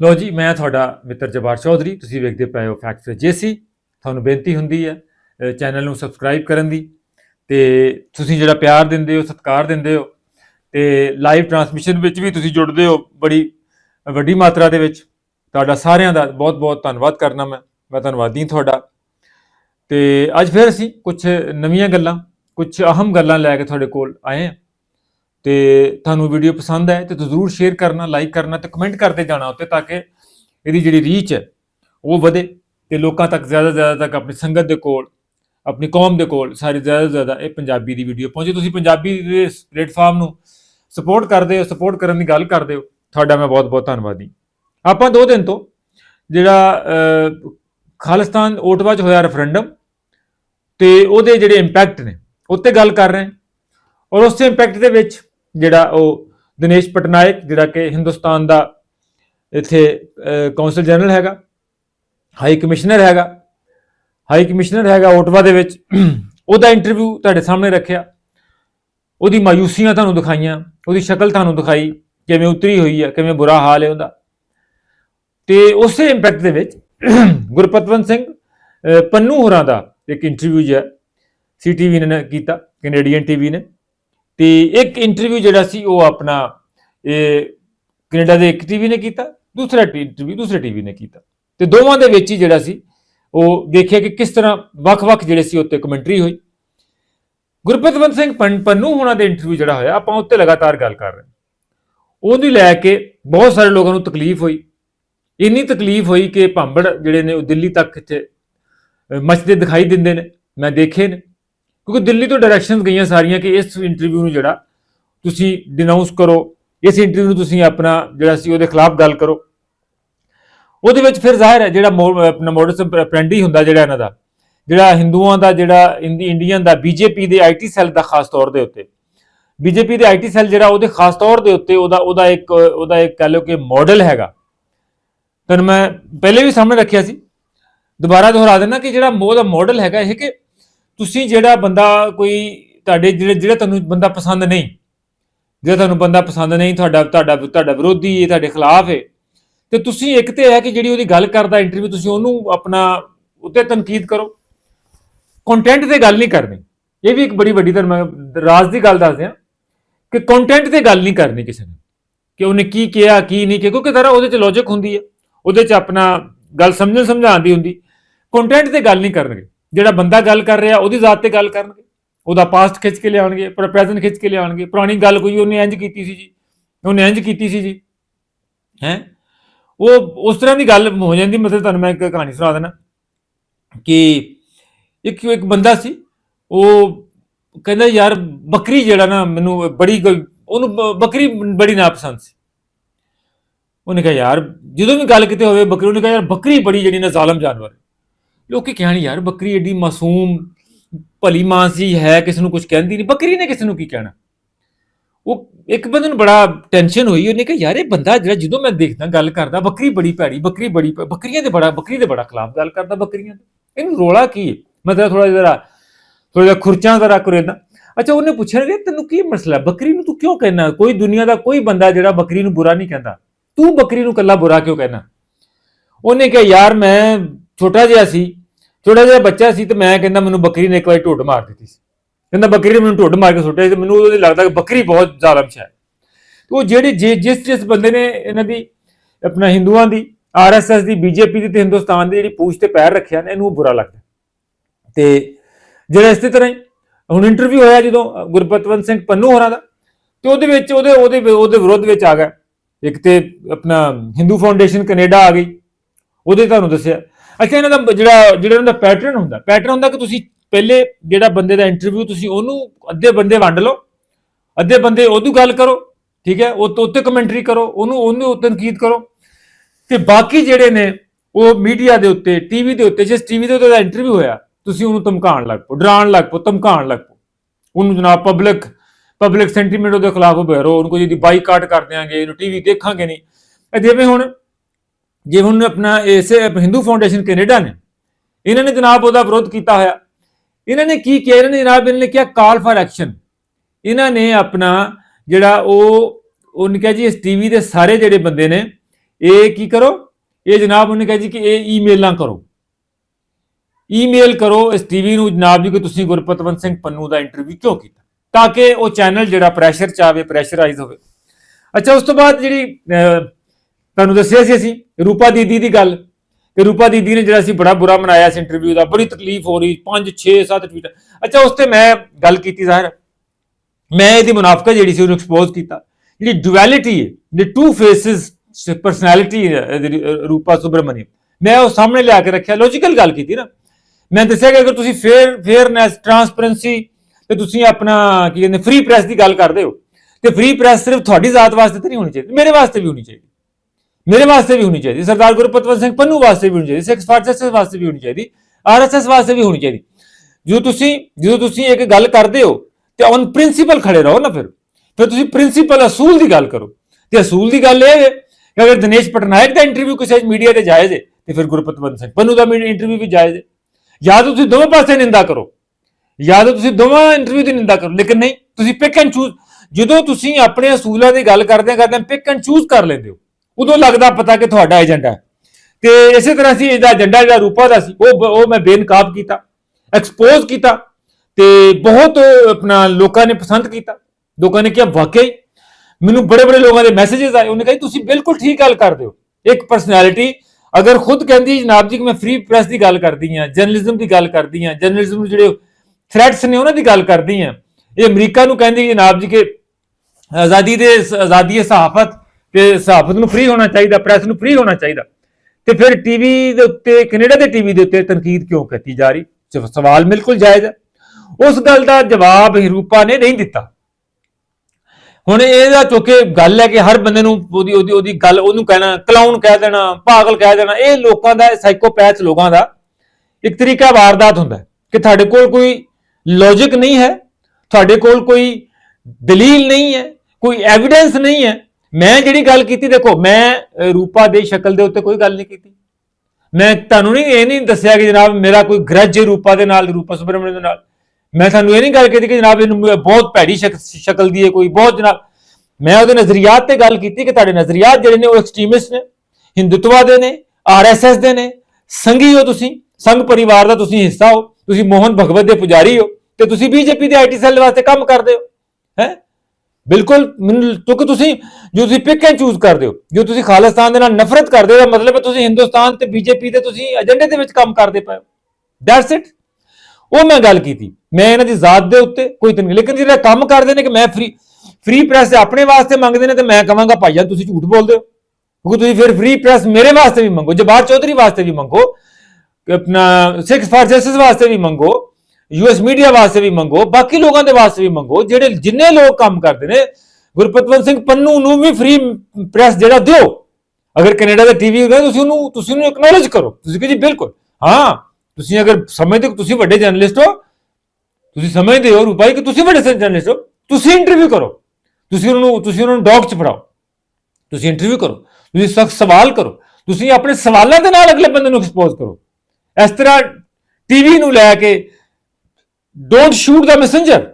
ਲੋ ਜੀ, ਮੈਂ ਤੁਹਾਡਾ ਮਿੱਤਰ ਜਵਾਰ ਚੌਧਰੀ, ਤੁਸੀਂ ਵੇਖਦੇ ਪਏ ਹੋ ਫੈਕਟਸ ਵਿਦ ਜੇਸੀ ਤੁਹਾਨੂੰ ਬੇਨਤੀ ਹੁੰਦੀ ਹੈ ਚੈਨਲ ਨੂੰ ਸਬਸਕ੍ਰਾਈਬ ਕਰਨ ਦੀ ਤੇ ਤੁਸੀਂ ਜਿਹੜਾ ਪਿਆਰ ਦਿੰਦੇ ਹੋ, ਸਤਿਕਾਰ ਦਿੰਦੇ ਹੋ ਤੇ ਲਾਈਵ ਟਰਾਂਸਮਿਸ਼ਨ ਵਿੱਚ ਵੀ ਤੁਸੀਂ ਜੁੜਦੇ ਹੋ ਬੜੀ ਵੱਡੀ ਮਾਤਰਾ ਦੇ ਵਿੱਚ। ਤੁਹਾਡਾ ਸਾਰਿਆਂ ਦਾ ਬਹੁਤ-ਬਹੁਤ ਧੰਨਵਾਦ ਕਰਨਾ ਮੈਂ ਮੈਂ ਧੰਨਵਾਦੀ ਤੁਹਾਡਾ। ਤੇ ਅੱਜ ਫਿਰ ਅਸੀਂ ਕੁਝ ਨਵੀਆਂ ਗੱਲਾਂ ਕੁਝ ਅਹਿਮ ਗੱਲਾਂ ਲੈ ਕੇ ਤੁਹਾਡੇ ਕੋਲ ਆਏ ਹਾਂ। ਤੇ ਤੁਹਾਨੂੰ ਵੀਡੀਓ ਪਸੰਦ ਹੈ ਤੇ ਜ਼ਰੂਰ ਸ਼ੇਅਰ ਕਰਨਾ ਲਾਈਕ ਕਰਨਾ ਤੇ ਕਮੈਂਟ ਕਰਦੇ ਜਾਣਾ ਉੱਤੇ ਤਾਂ ਕਿ ਇਹਦੀ ਜਿਹੜੀ ਰੀਚ ਹੈ ਉਹ ਵਧੇ ਤੇ ਲੋਕਾਂ ਤੱਕ ਜ਼ਿਆਦਾ ਤੋਂ ਜ਼ਿਆਦਾ ਤੱਕ ਆਪਣੀ ਸੰਗਤ ਦੇ ਕੋਲ, ਆਪਣੀ ਕੌਮ ਦੇ ਕੋਲ ਸਾਰੀ ਜ਼ਿਆਦਾ ਤੋਂ ਜ਼ਿਆਦਾ ਇਹ ਪੰਜਾਬੀ ਦੀ ਵੀਡੀਓ ਪਹੁੰਚੇ। ਤੁਸੀਂ ਪੰਜਾਬੀ ਦੇ ਪਲੇਟਫਾਰਮ ਨੂੰ ਸਪੋਰਟ ਕਰਦੇ ਹੋ ਸਪੋਰਟ ਕਰਨ ਦੀ ਗੱਲ ਕਰਦੇ ਹੋ, ਤੁਹਾਡਾ ਮੈਂ ਬਹੁਤ ਬਹੁਤ ਧੰਨਵਾਦੀ ਆਪਾਂ ਦੋ ਦਿਨ ਤੋਂ ਜਿਹੜਾ ਖਾਲਿਸਤਾਨ ਓਟਵਾ 'ਚ ਹੋਇਆ ਰੈਫਰੈਂਡਮ ਤੇ ਉਹਦੇ ਜਿਹੜੇ ਇੰਪੈਕਟ ਨੇ, ਉੱਤੇ ਗੱਲ ਕਰ ਰਹੇ ਹਾਂ। ਔਰ ਉਸ ਇੰਪੈਕਟ ਦੇ ਵਿੱਚ ਜਿਹੜਾ ਉਹ ਦਿਨੇਸ਼ ਪਟਨਾਇਕ, ਜਿਹੜਾ ਕਿ ਹਿੰਦੁਸਤਾਨ ਦਾ ਇੱਥੇ ਕੌਂਸਲ ਜਨਰਲ ਹੈਗਾ, ਹਾਈ ਕਮਿਸ਼ਨਰ ਹੈਗਾ, ਹਾਈ ਕਮਿਸ਼ਨਰ ਹੈਗਾ ਓਟਵਾ ਦੇ ਵਿੱਚ। ਉਹਦਾ ਇੰਟਰਵਿਊ ਤੁਹਾਡੇ ਸਾਹਮਣੇ ਰੱਖਿਆ। ਉਹਦੀ ਮਾਯੂਸੀਆਂ ਤੁਹਾਨੂੰ ਦਿਖਾਈਆਂ, ਉਹਦੀ ਸ਼ਕਲ ਤੁਹਾਨੂੰ ਦਿਖਾਈ, ਕਿਵੇਂ ਉਤਰੀ ਹੋਈ ਹੈ ਕਿਵੇਂ ਬੁਰਾ ਹਾਲ ਹੈ ਉਹਦਾ। ਤੇ ਉਸੇ ਇੰਪੈਕਟ ਦੇ ਵਿੱਚ ਗੁਰਪਤਵੰਤ ਸਿੰਘ ਪੰਨੂ ਹੋਰਾਂ ਦਾ ਇੱਕ ਇੰਟਰਵਿਊ ਜਿਹਾ ਸੀਟੀਵੀ ਨੇ ਕੀਤਾ ਕੈਨੇਡੀਅਨ ਟੀਵੀ ਨੇ। ਤੇ ਇੱਕ ਇੰਟਰਵਿਊ ਜਿਹੜਾ ਸੀ ਉਹ ਆਪਣਾ, ਇਹ ਕੈਨੇਡਾ ਦੇ ਇੱਕ ਟੀਵੀ ਨੇ ਕੀਤਾ, ਦੂਸਰਾ ਇੰਟਰਵਿਊ ਦੂਸਰੇ ਟੀਵੀ ਨੇ ਕੀਤਾ। ਤੇ ਦੋਵਾਂ ਦੇ ਵਿੱਚ ਹੀ ਜਿਹੜਾ ਸੀ, ਉਹ ਦੇਖਿਆ ਕਿ ਕਿਸ ਤਰ੍ਹਾਂ ਵੱਖ-ਵੱਖ ਜਿਹੜੇ ਸੀ ਉੱਤੇ ਕਮੈਂਟਰੀ ਹੋਈ। ਗੁਰਪਤਵੰਤ ਸਿੰਘ ਪੰਨੂ ਹੋਣਾ ਦੇ ਇੰਟਰਵਿਊ ਜਿਹੜਾ ਹੋਇਆ, ਆਪਾਂ ਉੱਤੇ ਲਗਾਤਾਰ ਗੱਲ ਕਰ ਰਹੇ ਹਾਂ। ਉਹਦੀ ਲੈ ਕੇ ਬਹੁਤ ਸਾਰੇ ਲੋਕਾਂ ਨੂੰ ਤਕਲੀਫ ਹੋਈ। ਇੰਨੀ ਤਕਲੀਫ ਹੋਈ ਕਿ ਭਾਂਬੜ ਜਿਹੜੇ ਨੇ ਉਹ ਦਿੱਲੀ ਤੱਕ ਇੱਥੇ ਮੱਚਦੇ ਦਿਖਾਈ ਦਿੰਦੇ ਨੇ, ਮੈਂ ਦੇਖੇ ਨੇ। ਕਿਉਂਕਿ ਦਿੱਲੀ ਤੋਂ ਡਾਇਰੈਕਸ਼ਨਸ ਗਈਆਂ ਸਾਰੀਆਂ ਕਿ ਇਸ ਇੰਟਰਵਿਊ ਨੂੰ ਜਿਹੜਾ ਤੁਸੀਂ ਡਿਨਾਉਂਸ ਕਰੋ, ਇਸ ਇੰਟਰਵਿਊ ਨੂੰ ਤੁਸੀਂ ਆਪਣਾ ਜਿਹੜਾ ਸੀ ਉਹਦੇ ਖਿਲਾਫ ਗੱਲ ਕਰੋ। ਉਹਦੇ ਵਿੱਚ ਫਿਰ ਜ਼ਾਹਿਰ ਹੈ ਜਿਹੜਾ ਮੋ- ਆਪਣਾ ਮੋਡਸ ਪ੍ਰੈਂਡੀ ਹੁੰਦਾ ਜਿਹੜਾ ਇਹਨਾਂ ਦਾ, ਜਿਹੜਾ ਹਿੰਦੂਆਂ ਦਾ, ਜਿਹੜਾ ਇੰਦੀ ਇੰਡੀਅਨ ਦਾ, ਬੀਜੇਪੀ ਦੇ ਆਈਟੀ ਸੈੱਲ ਦਾ ਖਾਸ ਤੌਰ ਦੇ ਉੱਤੇ। ਬੀਜੇਪੀ ਦੇ ਆਈਟੀ ਸੈੱਲ ਜਿਹੜਾ ਉਹਦੇ ਖਾਸ ਤੌਰ ਦੇ ਉੱਤੇ ਉਹਦਾ ਉਹਦਾ ਇੱਕ ਉਹਦਾ ਇੱਕ ਕਹ ਲਓ ਕਿ ਮਾਡਲ ਹੈਗਾ। ਤੁਹਾਨੂੰ ਮੈਂ ਪਹਿਲੇ ਵੀ ਸਾਹਮਣੇ ਰੱਖਿਆ ਸੀ। ਦੁਬਾਰਾ ਦੁਹਰਾ ਦੇਣਾ ਕਿ ਜਿਹੜਾ ਉਹਦਾ ਮਾਡਲ ਹੈਗਾ ਇਹ ਕਿ ਤੁਸੀਂ ਜਿਹੜਾ ਬੰਦਾ ਕੋਈ ਤੁਹਾਡੇ ਜਿਹੜੇ, ਜਿਹੜਾ ਤੁਹਾਨੂੰ ਬੰਦਾ ਪਸੰਦ ਨਹੀਂ, ਜਿਹੜਾ ਤੁਹਾਨੂੰ ਬੰਦਾ ਪਸੰਦ ਨਹੀਂ, ਤੁਹਾਡਾ ਤੁਹਾਡਾ ਤੁਹਾਡਾ ਵਿਰੋਧੀ ਹੈ, ਤੁਹਾਡੇ ਖਿਲਾਫ ਹੈ, ਤੇ ਤੁਸੀਂ ਇੱਕ ਤੇ ਹੈ ਕਿ ਜਿਹੜੀ ਉਹਦੀ ਗੱਲ ਕਰਦਾ ਇੰਟਰਵਿਊ ਤੁਸੀਂ ਉਹਨੂੰ ਆਪਣਾ ਉੱਤੇ ਤਨਕੀਦ ਕਰੋ। ਕੰਟੈਂਟ ਤੇ ਗੱਲ ਨਹੀਂ ਕਰਨੀ। ਇਹ ਵੀ ਇੱਕ ਬੜੀ ਵੱਡੀ ਧਰਮ, ਰਾਜ਼ ਦੀ ਗੱਲ ਦੱਸਦੇ ਦਿਆਂ ਕਿ ਕੰਟੈਂਟ ਤੇ ਗੱਲ ਨਹੀਂ ਕਰਨੀ ਕਿਸੇ ਨੇ, ਕਿ ਉਹਨੇ ਕੀ ਕਿਹਾ, ਕੀ ਨਹੀਂ ਕਿਹਾ, ਕਿਉਂਕਿ ਜ਼ਰਾ ਉਹਦੇ ਚ ਲੌਜੀਕ ਹੁੰਦੀ ਹੈ, ਉਹਦੇ ਚ ਆਪਣਾ ਗੱਲ ਸਮਝਣ ਸਮਝਾਉਣ ਦੀ ਹੁੰਦੀ। ਕੰਟੈਂਟ ਤੇ ਗੱਲ ਨਹੀਂ ਕਰਨਗੇ। ਜਿਹੜਾ ਬੰਦਾ ਗੱਲ ਕਰ ਰਿਹਾ, ਉਹਦੀ ਜ਼ਾਤ ਤੇ ਗੱਲ ਕਰਨਗੇ। ਉਹਦਾ ਪਾਸਟ ਖਿੱਚ ਕੇ ਲਿਆਉਣਗੇ ਪਰ ਪ੍ਰੈਜ਼ੈਂਟ ਖਿੱਚ ਕੇ ਲਿਆਉਣਗੇ। ਪੁਰਾਣੀ ਗੱਲ ਕੋਈ ਉਹਨੇ ਇੰਜ ਕੀਤੀ ਸੀ ਜੀ। ਉਹਨੇ ਇੰਜ ਕੀਤੀ ਸੀ ਜੀ। ਹੈ? ਉਹ ਉਸ ਤਰ੍ਹਾਂ ਦੀ ਗੱਲ ਹੋ ਜਾਂਦੀ ਮਤਲਬ ਤੁਹਾਨੂੰ ਮੈਂ ਇੱਕ ਕਹਾਣੀ ਸੁਣਾ ਦਿੰਦਾ। ਕਿ ਇੱਕ ਇੱਕ ਬੰਦਾ ਸੀ, ਉਹ ਕਹਿੰਦਾ, ਯਾਰ, ਬੱਕਰੀ ਜਿਹੜਾ ਨਾ ਮੈਨੂੰ ਬੜੀ ਕੋਈ- ਉਹਨੂੰ ਬ- ਬੱਕਰੀ ਬੜੀ ਨਾਪਸੰਦ ਸੀ। ਉਹਨੇ ਕਿਹਾ, ਯਾਰ, ਜਦੋਂ ਵੀ ਗੱਲ ਕਿਤੇ ਹੋਵੇ ਬੱਕਰੀ ਉਹਨੇ ਕਿਹਾ, ਯਾਰ, ਬੱਕਰੀ ਬੜੀ ਜਿਹੜੀ ਨਾ ਜ਼ਾਲਮ ਜਾਨਵਰ ਹੈ। ਲੋਕੀ ਕਹਿਣ ਯਾਰ ਬੱਕਰੀ ਏਡੀ ਮਾਸੂਮ, ਭਲੀ ਮਾਨਸੀ ਹੈ ਕਿਸੇ ਨੂੰ ਕੁਝ ਕਹਿੰਦੀ ਨਹੀਂ ਬੱਕਰੀ ਨੇ ਕਿਸੇ ਨੂੰ ਕੀ ਕਹਿਣਾ? ਉਹ ਇੱਕ ਬੰਦੇ ਨੂੰ ਬੜਾ ਟੈਨਸ਼ਨ ਹੋਈ, ਉਹਨੇ ਕਿਹਾ, ਯਾਰ, ਇਹ ਬੰਦਾ ਜਿਹੜਾ ਜਦੋਂ ਮੈਂ ਦੇਖਦਾ, ਗੱਲ ਕਰਦਾ, ਬੱਕਰੀ ਬੜੀ ਭੈੜੀ, ਬੱਕਰੀ ਬੜੀ ਬੱਕਰੀਆਂ ਦੇ ਬੜਾ, ਬੱਕਰੀ ਦੇ ਬੜਾ ਖਿਲਾਫ ਗੱਲ ਕਰਦਾ ਬੱਕਰੀਆਂ ਦੇ। ਇਹਨੂੰ ਰੋਲਾ ਕੀ ਹੈ? ਮੈਂ ਤਾਂ ਥੋੜਾ ਜਿਹਾ ਥੋੜਾ ਜਿਹਾ ਖੁਰਚਾਂ ਜ਼ਰਾ ਕਰੇਦਾ ਅੱਛਾ, ਉਹਨੇ ਪੁੱਛਿਆ ਕਿ ਤੈਨੂੰ ਕੀ ਮਸਲਾ? ਬੱਕਰੀ ਨੂੰ ਤੂੰ ਕਿਉਂ ਕਹਿਣਾ? ਕੋਈ ਦੁਨੀਆ ਦਾ ਕੋਈ ਬੰਦਾ ਜਿਹੜਾ ਬੱਕਰੀ ਨੂੰ ਬੁਰਾ ਨਹੀਂ ਕਹਿੰਦਾ। ਤੂੰ ਬੱਕਰੀ ਨੂੰ ਕੱਲਾ ਬੁਰਾ ਕਿਉਂ ਕਹਿਣਾ? ਉਹਨੇ ਕਿਹਾ, ਯਾਰ, ਮੈਂ ਛੋਟਾ ਜਿਹਾ ਸੀ, ਛੋਟਾ ਜਿਹਾ ਬੱਚਾ ਸੀ ਤੇ ਮੈਂ ਕਹਿੰਦਾ ਮੈਨੂੰ ਬੱਕਰੀ ਨੇ ਇੱਕ ਵਾਰੀ ਢੁੱਡ ਮਾਰ ਦਿੱਤੀ ਸੀ। ਕਹਿੰਦਾ ਬੱਕਰੀ ਨੇ ਮੈਨੂੰ ਢੁੱਡ ਮਾਰ ਕੇ ਸੁੱਟਿਆ ਸੀ ਤੇ ਮੈਨੂੰ ਉਹਦੇ ਲੱਗਦਾ ਕਿ ਬੱਕਰੀ ਬਹੁਤ ਜ਼ਾਲਮ ਸ਼ੈ ਉਹ ਜਿਹੜੇ ਜੇ- ਜਿਸ ਜਿਸ ਬੰਦੇ ਨੇ ਇਹਨਾਂ ਦੀ, ਆਪਣਾ ਹਿੰਦੂਆਂ ਦੀ ਆਰਐਸਐਸ ਦੀ ਬੀਜੇਪੀ ਦੀ ਤੇ ਹਿੰਦੁਸਤਾਨ ਦੀ ਜਿਹੜੀ ਪੂਛ ਤੇ ਪੈਰ ਰੱਖਿਆ ਨੇ, ਇਹਨੂੰ ਬੁਰਾ ਲੱਗਦਾ। ਤੇ ਜਿਹੜਾ ਇਸੇ ਤਰ੍ਹਾਂ ਹੀ, ਹੁਣ ਇੰਟਰਵਿਊ ਹੋਇਆ ਜਦੋਂ ਗੁਰਪਤਵੰਤ ਸਿੰਘ ਪੰਨੂ ਹੋਰਾਂ ਦਾ, ਤੇ ਉਹਦੇ ਵਿੱਚ, ਉਹਦੇ ਉਹਦੇ ਉਹਦੇ ਵਿਰੋਧ ਵਿੱਚ ਆ ਗਿਆ। ਇੱਕ ਤੇ ਆਪਣਾ ਹਿੰਦੂ ਫਾਊਂਡੇਸ਼ਨ ਕੈਨੇਡਾ ਆ ਗਈ। ਉਹਦੇ ਤੁਹਾਨੂੰ ਦੱਸਿਆ ਅੱਛਾ, ਇਹਨਾਂ ਦਾ ਜਿਹੜਾ ਜਿਹੜਾ ਇਹਨਾਂ ਦਾ ਪੈਟਰਨ ਹੁੰਦਾ ਪੈਟਰਨ ਹੁੰਦਾ ਕਿ ਤੁਸੀਂ ਪਹਿਲੇ ਜਿਹੜਾ ਬੰਦੇ ਦਾ ਇੰਟਰਵਿਊ ਤੁਸੀਂ ਉਹਨੂੰ ਅੱਧੇ ਬੰਦੇ ਵੰਡ ਲਓ, ਅੱਧੇ ਬੰਦੇ ਉਹਦੀ ਗੱਲ ਕਰੋ, ਠੀਕ ਹੈ, ਉਹ ਤੋਂ ਉੱਤੇ ਕਮੈਂਟਰੀ ਕਰੋ, ਉਹਨੂੰ ਉਹਨੂੰ ਤਨਕੀਦ ਕਰੋ, ਤੇ ਬਾਕੀ ਜਿਹੜੇ ਨੇ ਉਹ ਮੀਡੀਆ ਦੇ ਉੱਤੇ ਟੀਵੀ ਦੇ ਉੱਤੇ, ਜਿਸ ਟੀਵੀ ਦੇ ਉੱਤੇ ਦਾ ਇੰਟਰਵਿਊ ਹੋਇਆ, ਤੁਸੀਂ ਉਹਨੂੰ ਧਮਕਾਉਣ ਲੱਗ ਪਓ, ਡਰਾਉਣ ਲੱਗ ਪਓ, ਧਮਕਾਉਣ ਲੱਗ ਪਓ। ਉਹਨੂੰ ਜਨਾਬ ਪਬਲਿਕ ਪਬਲਿਕ ਸੈਂਟੀਮੈਂਟ ਉਹਦੇ ਖਿਲਾਫ ਬਹਿਰੋ ਉਹਨੂੰ ਕੋਈ ਜਿਹਦੀ ਬਾਈਕਾਟ ਕਰ ਦਿਆਂਗੇ, ਇਹਨੂੰ ਟੀਵੀ ਦੇਖਾਂਗੇ ਨਹੀਂ। ਇਹ ਜਿਵੇਂ ਹੁਣ ਜੇ ਹੁਣ ਆਪਣਾ ਇਸੇ ਹਿੰਦੂ ਫਾਊਂਡੇਸ਼ਨ ਕੈਨੇਡਾ ਨੇ, ਇਹਨਾਂ ਨੇ ਜਨਾਬ ਉਹਦਾ ਵਿਰੋਧ ਕੀਤਾ ਹੋਇਆ। ਇਹਨਾਂ ਨੇ ਕੀ ਕਿਹਾ? ਇਹਨਾਂ ਨੇ ਜਨਾਬ ਇਹਨਾਂ ਨੇ ਕਿਹਾ ਕਾਲ ਫਾਰ ਐਕਸ਼ਨ ਇਹਨਾਂ ਨੇ ਆਪਣਾ ਜਿਹੜਾ ਉਹ, ਉਹਨੇ ਕਿਹਾ ਜੀ ਇਸ ਟੀਵੀ ਦੇ ਸਾਰੇ ਜਿਹੜੇ ਬੰਦੇ ਨੇ, ਇਹ ਕੀ ਕਰੋ? ਇਹ ਜਨਾਬ ਉਹਨੇ ਕਿਹਾ ਜੀ ਕਿ ਇਹ ਈਮੇਲਾਂ ਕਰੋ। ਈਮੇਲ ਕਰੋ, ਇਸ ਟੀਵੀ ਨੂੰ ਜਨਾਬ ਜੀ, ਕਿ ਤੁਸੀਂ ਗੁਰਪਤਵੰਤ ਸਿੰਘ ਪੰਨੂ ਦਾ ਇੰਟਰਵਿਊ ਕਿਉਂ ਕੀਤਾ? ਤਾਂ ਕਿ ਉਹ ਚੈਨਲ ਜਿਹੜਾ ਪ੍ਰੈਸ਼ਰ ਚ ਆਵੇ ਪ੍ਰੈਸ਼ਰਾਈਜ਼ ਹੋਵੇ। ਅੱਛਾ, ਉਸ ਤੋਂ ਬਾਅਦ ਜਿਹੜੀ ਤੁਹਾਨੂੰ ਦੱਸਿਆ ਸੀ ਅਸੀਂ, ਰੂਪਾ ਦੀਦੀ ਦੀ ਗੱਲ, ਕਿ ਰੂਪਾ ਦੀਦੀ ਨੇ ਜਿਹੜਾ ਸੀ ਬੜਾ ਬੁਰਾ ਮਨਾਇਆ ਇਸ ਇੰਟਰਵਿਊ ਦਾ, ਬੜੀ ਤਕਲੀਫ ਹੋ ਰਹੀ 5 6 7 ਟਵੀਟ ਅੱਛਾ, ਉਸ ਤੇ ਮੈਂ ਗੱਲ ਕੀਤੀ ਜ਼ਾਹਿਰ। ਮੈਂ ਇਹਦੀ ਮੁਨਾਫਕਾ ਜਿਹੜੀ ਸੀ ਉਹਨੂੰ ਐਕਸਪੋਜ਼ ਕੀਤਾ। ਜਿਹੜੀ ਡੁਅਲਿਟੀ ਹੈ, ਜਿਹੜੀ two faces personality Rupa Subramani ਮੈਂ ਉਹ ਸਾਹਮਣੇ ਲਿਆ ਕੇ ਰੱਖਿਆ ਲੌਜੀਕਲ ਗੱਲ ਕੀਤੀ ਨਾ। ਮੈਂ ਦੱਸਿਆ ਕਿ ਅਗਰ ਤੁਸੀਂ ਫੇਅਰ ਫੇਅਰਨੈਸ ਟਰਾਂਸਪੇਰੈਂਸੀ ਤੇ ਤੁਸੀਂ ਆਪਣਾ ਕੀ ਕਹਿੰਦੇ ਫ੍ਰੀ ਪ੍ਰੈਸ ਦੀ ਗੱਲ ਕਰਦੇ ਹੋ, ਤੇ ਫ੍ਰੀ ਪ੍ਰੈਸ ਸਿਰਫ ਤੁਹਾਡੀ ਜ਼ਾਤ ਵਾਸਤੇ ਤਾਂ ਨਹੀਂ ਹੋਣੀ ਚਾਹੀਦੀ, ਮੇਰੇ ਵਾਸਤੇ ਵੀ ਹੋਣੀ ਚਾਹੀਦੀ। ਮੇਰੇ ਵਾਸਤੇ ਵੀ ਹੋਣੀ ਚਾਹੀਦੀ, ਸਰਦਾਰ ਗੁਰਪਤਵੰਤ ਸਿੰਘ ਪੰਨੂ ਵਾਸਤੇ ਵੀ ਹੋਣੀ ਚਾਹੀਦੀ, ਸਿੱਖ ਫਾਰ ਵਾਸਤੇ ਵੀ ਹੋਣੀ ਚਾਹੀਦੀ ਆਰਐਸਐਸ ਵਾਸਤੇ ਵੀ ਹੋਣੀ ਚਾਹੀਦੀ। ਜਦੋਂ ਤੁਸੀਂ ਜਦੋਂ ਤੁਸੀਂ ਇੱਕ ਗੱਲ ਕਰਦੇ ਹੋ, ਤੇ ਔਨ ਪ੍ਰਿੰਸੀਪਲ ਖੜੇ ਰਹੋ ਨਾ ਫਿਰ। ਫਿਰ ਤੁਸੀਂ ਪ੍ਰਿੰਸੀਪਲ ਅਸੂਲ ਦੀ ਗੱਲ ਕਰੋ। ਤੇ ਅਸੂਲ ਦੀ ਗੱਲ ਇਹ ਹੈ ਕਿ ਅਗਰ ਦਿਨੇਸ਼ ਪਟਨਾਇਕ ਦਾ ਇੰਟਰਵਿਊ ਕਿਸੇ ਮੀਡੀਆ ਤੇ ਜਾਇਜ਼ ਹੈ, ਤੇ ਫਿਰ ਗੁਰਪਤਵੰਤ ਸਿੰਘ ਪੰਨੂ ਦਾ ਇੰਟਰਵਿਊ ਵੀ ਜਾਇਜ਼ ਹੈ। ਜਾਂ ਤਾਂ ਤੁਸੀਂ ਦੋਵੇਂ ਪਾਸੇ ਨਿੰਦਾ ਕਰੋ। ਜਾਂ ਤਾਂ ਤੁਸੀਂ ਦੋਵਾਂ ਇੰਟਰਵਿਊ ਦੀ ਨਿੰਦਾ ਕਰੋ, ਲੇਕਿਨ ਨਹੀਂ, ਤੁਸੀਂ ਪਿਕ ਐਂਡ ਚੂਜ਼ ਜਦੋਂ ਤੁਸੀਂ ਆਪਣੇ ਅਸੂਲਾਂ ਦੀ ਗੱਲ ਕਰਦੇ ਕਰਦੇ ਪਿਕ ਐਂਡ ਚੂਜ਼ ਕਰ ਲੈਂਦੇ ਹੋ ਉਦੋਂ ਲੱਗਦਾ ਪਤਾ ਕਿ ਤੁਹਾਡਾ ਏਜੰਡਾ ਹੈ। ਤੇ ਇਸੇ ਤਰ੍ਹਾਂ ਸੀ ਇਹਦਾ ਏਜੰਡਾ ਜਿਹੜਾ ਰੂਪਾ ਦਾ ਸੀ, ਉਹ ਉਹ ਮੈਂ ਬੇਨਕਾਬ ਕੀਤਾ ਐਕਸਪੋਜ਼ ਕੀਤਾ ਤੇ ਬਹੁਤ ਆਪਣਾ ਲੋਕਾਂ ਨੇ ਪਸੰਦ ਕੀਤਾ। ਲੋਕਾਂ ਨੇ ਕਿਹਾ, ਵਾਕਈ, ਮੈਨੂੰ ਬੜੇ ਬੜੇ ਲੋਕਾਂ ਦੇ ਮੈਸੇजेस ਆਏ। ਉਹਨੇ ਕਹੀ, ਤੁਸੀਂ ਬਿਲਕੁਲ ਠੀਕ ਗੱਲ ਕਰਦੇ ਹੋ। ਇੱਕ ਪਰਸਨੈਲਿਟੀ ਅਗਰ ਖੁਦ ਕਹਿੰਦੀ ਜਨਾਬ ਜੀ, ਕਿ ਮੈਂ ਫ੍ਰੀ ਪ੍ਰੈਸ ਦੀ ਗੱਲ ਕਰਦੀ ਹਾਂ ਜਰਨਲਿਜ਼ਮ ਦੀ ਗੱਲ ਕਰਦੀ ਹਾਂ ਜਰਨਲਿਜ਼ਮ ਨੂੰ ਜਿਹੜੇ ਥ੍ਰੈਟਸ ਨੇ, ਉਹਨਾਂ ਦੀ ਗੱਲ ਕਰਦੀ ਹਾਂ। ਇਹ ਅਮਰੀਕਾ ਨੂੰ ਕਹਿੰਦੀ ਜਨਾਬ ਜੀ, ਕਿ ਆਜ਼ਾਦੀ ਦੇ, ਆਜ਼ਾਦੀ ਸਹਾਫਤ ਤੇ ਸਹਾਫਤ ਨੂੰ ਫ੍ਰੀ ਹੋਣਾ ਚਾਹੀਦਾ ਪ੍ਰੈਸ ਨੂੰ ਫ੍ਰੀ ਹੋਣਾ ਚਾਹੀਦਾ। ਤੇ ਫਿਰ ਟੀਵੀ ਦੇ ਉੱਤੇ, ਕੈਨੇਡਾ ਦੇ ਟੀਵੀ ਦੇ ਉੱਤੇ ਤਨਕੀਦ ਕਿਉਂ ਕੀਤੀ ਜਾ ਰਹੀ? ਸ- ਸਵਾਲ ਬਿਲਕੁਲ ਜਾਇਜ਼ ਹੈ। ਉਸ ਗੱਲ ਦਾ ਜਵਾਬ ਰੂਪਾ ਨੇ ਨਹੀਂ ਦਿੱਤਾ। ਹੁਣ ਇਹਦਾ ਚੁੱਕੇ ਗੱਲ ਹੈ ਕਿ ਹਰ ਬੰਦੇ ਨੂੰ ਉਹਦੀ ਉਹਦੀ ਉਹਦੀ ਗੱਲ, ਉਹਨੂੰ ਕਹਿਣਾ ਕਲਾਉਨ ਕਹਿ ਦੇਣਾ, ਪਾਗਲ ਕਹਿ ਦੇਣਾ, ਇਹ ਲੋਕਾਂ ਦਾ ਸਾਈਕੋਪੈਥ ਲੋਕਾਂ ਦਾ ਇੱਕ ਤਰੀਕਾ ਵਾਰਦਾਤ ਹੁੰਦਾ ਕਿ ਤੁਹਾਡੇ ਕੋਲ ਕੋਈ ਲੌਜੀਕ ਨਹੀਂ ਹੈ, ਤੁਹਾਡੇ ਕੋਲ ਕੋਈ ਦਲੀਲ ਨਹੀਂ ਹੈ, ਕੋਈ ਐਵੀਡੈਂਸ ਨਹੀਂ ਹੈ ਮੈਂ ਜਿਹੜੀ ਗੱਲ ਕੀਤੀ, ਦੇਖੋ, ਮੈਂ ਰੂਪਾ ਦੇ ਸ਼ਕਲ ਦੇ ਉੱਤੇ ਕੋਈ ਗੱਲ ਨਹੀਂ ਕੀਤੀ। ਮੈਂ ਤੁਹਾਨੂੰ ਨਹੀਂ, ਇਹ ਨਹੀਂ ਦੱਸਿਆ ਕਿ ਜਨਾਬ ਮੇਰਾ ਕੋਈ ਗ੍ਰਜ ਹੈ ਰੂਪਾ ਦੇ ਨਾਲ, ਰੂਪਾ ਸੁਬਰਮਣਿਅਮ ਦੇ ਨਾਲ। ਮੈਂ ਤੁਹਾਨੂੰ ਇਹ ਨਹੀਂ ਗੱਲ ਕੀਤੀ ਕਿ ਜਨਾਬ ਇਹਨੂੰ ਬਹੁਤ ਭੈੜੀ ਸ਼ਕ- ਸ਼ਕਲ ਦੀ ਹੈ ਕੋਈ, ਬਹੁਤ ਜਨਾਬ। ਮੈਂ ਉਹਦੇ ਨਜ਼ਰੀਆਤ ਤੇ ਗੱਲ ਕੀਤੀ ਕਿ ਤੁਹਾਡੇ ਨਜ਼ਰੀਆਤ ਜਿਹੜੇ ਨੇ ਉਹ ਐਕਸਟ੍ਰੀਮਿਸਟ ਨੇ, ਹਿੰਦੂਤਵਾ ਦੇ ਨੇ ਆਰਐਸਐਸ ਦੇ ਨੇ। ਸੰਗੀ ਹੋ ਤੁਸੀਂ ਸੰਘ ਪਰਿਵਾਰ ਦਾ ਤੁਸੀਂ ਹਿੱਸਾ ਹੋ। ਤੁਸੀਂ ਮੋਹਨ ਭਗਵਤ ਦੇ ਪੁਜਾਰੀ ਹੋ ਤੇ ਤੁਸੀਂ ਬੀਜੇਪੀ ਦੇ ਆਈਟੀ ਸੈੱਲ ਵਾਸਤੇ ਕੰਮ ਕਰਦੇ ਹੋ, ਹੈ? ਬਿਲਕੁਲ, ਮੈਨੂੰ ਕਿਉਂਕਿ ਤੁਸੀਂ, ਜੋ ਤੁਸੀਂ ਪਿਕ ਐਂਡ ਚੂਜ਼ ਕਰਦੇ ਹੋ, ਜੋ ਤੁਸੀਂ ਖਾਲਿਸਤਾਨ ਦੇ ਨਾਲ ਨਫ਼ਰਤ ਕਰਦੇ ਹੋ, ਇਹਦਾ ਮਤਲਬ ਹੈ ਤੁਸੀਂ ਹਿੰਦੁਸਤਾਨ ਤੇ ਬੀਜੇਪੀ ਦੇ ਤੁਸੀਂ ਏਜੰਡੇ ਦੇ ਵਿੱਚ ਕੰਮ ਕਰਦੇ ਪਏ ਹੋ। ਦੈਟਸ ਇਟ ਉਹ ਮੈਂ ਗੱਲ ਕੀਤੀ, ਮੈਂ ਇਹਨਾਂ ਦੀ ਜ਼ਾਤ ਦੇ ਉੱਤੇ ਕੋਈ ਤੇ ਲੇਕਿਨ ਜਿਹੜਾ ਕੰਮ ਕਰਦੇ ਨੇ ਕਿ ਮੈਂ ਫ੍ਰੀ ਫ੍ਰੀ ਪ੍ਰੈਸ ਆਪਣੇ ਵਾਸਤੇ ਮੰਗਦੇ ਨੇ ਤੇ ਮੈਂ ਕਹਾਂਗਾ ਭਾਈਆ ਤੁਸੀਂ ਝੂਠ ਬੋਲਦੇ ਹੋ। ਕਿਉਂਕਿ ਤੁਸੀਂ ਫਿਰ ਫ੍ਰੀ ਪ੍ਰੈਸ ਮੇਰੇ ਵਾਸਤੇ ਵੀ ਮੰਗੋ ਜਵਾਹਰ ਚੌਧਰੀ ਵਾਸਤੇ ਵੀ ਮੰਗੋ, ਆਪਣਾ ਸਿੱਖ ਫਾਰ ਜਸਟਿਸ ਵਾਸਤੇ ਵੀ ਮੰਗੋ ਯੂਐਸ ਮੀਡੀਆ ਵਾਸਤੇ ਵੀ ਮੰਗੋ, ਬਾਕੀ ਲੋਕਾਂ ਦੇ ਵਾਸਤੇ ਵੀ ਮੰਗੋ, ਜਿਹੜੇ ਜਿੰਨੇ ਲੋਕ ਕੰਮ ਕਰਦੇ ਨੇ ਗੁਰਪਤਵੰਤ ਸਿੰਘ ਪੰਨੂ ਨੂੰ ਵੀ ਫ੍ਰੀ ਪ੍ਰੈਸ ਜਿਹੜਾ ਦਿਓ। ਅਗਰ ਕੈਨੇਡਾ ਦਾ ਟੀਵੀ ਹੋਵੇ ਤੁਸੀਂ ਉਹਨੂੰ ਤੁਸੀਂ ਉਹਨੂੰ ਐਕਨੋਲਜ ਕਰੋ। ਤੁਸੀਂ ਕਹੋ ਜੀ, ਬਿਲਕੁਲ। ਹਾਂ, ਤੁਸੀਂ ਅਗਰ ਸਮਝਦੇ ਹੋ ਤੁਸੀਂ ਵੱਡੇ ਜਰਨਲਿਸਟ ਹੋ, ਤੁਸੀਂ ਸਮਝਦੇ ਹੋ ਰੂਪਾਈ ਕਿ ਤੁਸੀਂ ਵੱਡੇ ਜਰਨਲਿਸਟ ਹੋ, ਤੁਸੀਂ ਇੰਟਰਵਿਊ ਕਰੋ। ਤੁਸੀਂ ਉਹਨੂੰ, ਤੁਸੀਂ ਉਹਨਾਂ ਨੂੰ ਡੌਗ ਚ ਫੜਾਓ। ਤੁਸੀਂ ਇੰਟਰਵਿਊ ਕਰੋ। ਤੁਸੀਂ ਸਖਤ ਸਵਾਲ ਕਰੋ। ਤੁਸੀਂ ਆਪਣੇ ਸਵਾਲਾਂ ਦੇ ਨਾਲ ਅਗਲੇ ਬੰਦੇ ਨੂੰ ਐਕਸਪੋਜ਼ ਕਰੋ। ਇਸ ਤਰ੍ਹਾਂ ਟੀਵੀ ਨੂੰ ਲੈ ਕੇ don't shoot the messenger